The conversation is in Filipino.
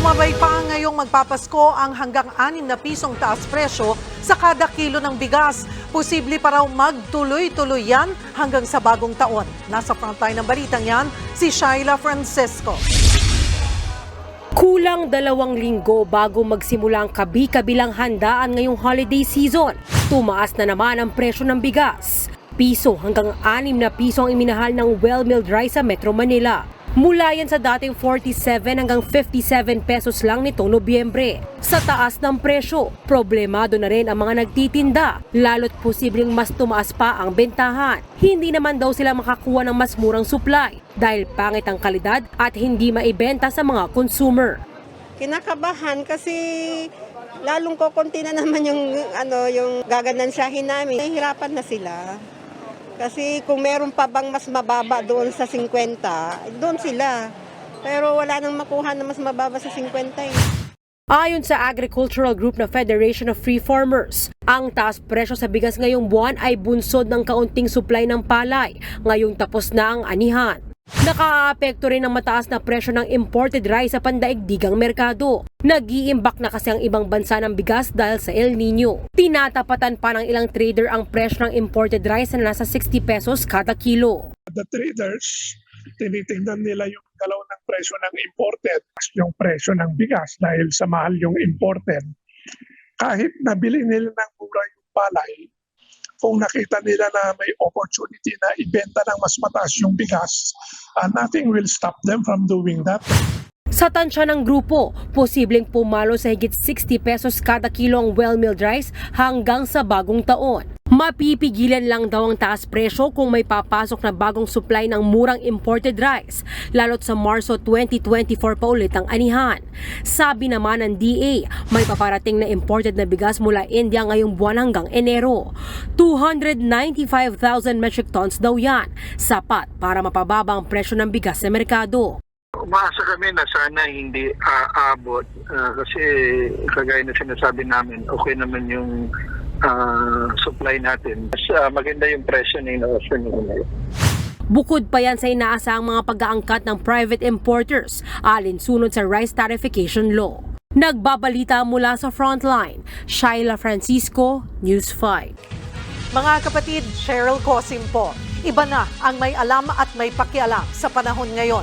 Sumabay pa ngayong magpapasko ang hanggang 6 na pisong taas presyo sa kada kilo ng bigas. Posible pa raw magtuloy-tuloy yan hanggang sa bagong taon. Nasa frontline ng balitang yan, si Shaila Francisco. Kulang dalawang linggo bago magsimula ang kabi-kabilang handaan ngayong holiday season. Tumaas na naman ang presyo ng bigas. Piso hanggang 6 na piso ang iminahal ng well-milled rice sa Metro Manila. Mula yan sa dating 47 hanggang 57 pesos lang nitong Nobyembre. Sa taas ng presyo, problemado na rin ang mga nagtitinda, lalo't posibleng mas tumaas pa ang bentahan. Hindi naman daw sila makakuha ng mas murang supply dahil pangit ang kalidad at hindi maibenta sa mga consumer. kinakabahan kasi lalong kokonti na naman yung ano yung gaganansyahin namin. Nahihirapan na sila. Kasi kung meron pa bang mas mababa doon sa 50, doon sila. Pero wala nang makuha na mas mababa sa 50 eh. Ayon sa agricultural group na Federation of Free Farmers, ang taas presyo sa bigas ngayong buwan ay bunsod ng kaunting supply ng palay ngayong tapos na ang anihan. Nakaapekto rin ang mataas na presyo ng imported rice sa pandaigdigang merkado. Nag-iimbak na kasi ang ibang bansa ng bigas dahil sa El Nino. Tinatapatan pa ng ilang trader ang presyo ng imported rice na nasa 60 pesos kada kilo. the traders, tinitingnan nila yung galaw ng presyo ng imported, yung presyo ng bigas dahil sa mahal yung imported. Kahit nabili nila ng mura yung palay, kung nakita nila na may opportunity na ibenta ng mas mataas yung bigas, uh, nothing will stop them from doing that. Sa tansya ng grupo, posibleng pumalo sa higit 60 pesos kada kilo ang well-milled rice hanggang sa bagong taon. Mapipigilan lang daw ang taas presyo kung may papasok na bagong supply ng murang imported rice, lalo't sa Marso 2024 pa ulit ang anihan. Sabi naman ng DA, may paparating na imported na bigas mula India ngayong buwan hanggang Enero. 295,000 metric tons daw yan, sapat para mapababa ang presyo ng bigas sa merkado. Umaasa kami na sana hindi aabot ah, kasi kagaya na sinasabi namin, okay naman yung ah, supply natin. Mas ah, maganda yung presyo na inooffer nila. Bukod pa yan sa inaasahang mga pag-aangkat ng private importers alinsunod sa rice tarification law. Nagbabalita mula sa frontline, Shaila Francisco, News 5. Mga kapatid, Cheryl Cosim po. Iba na ang may alam at may pakialam sa panahon ngayon.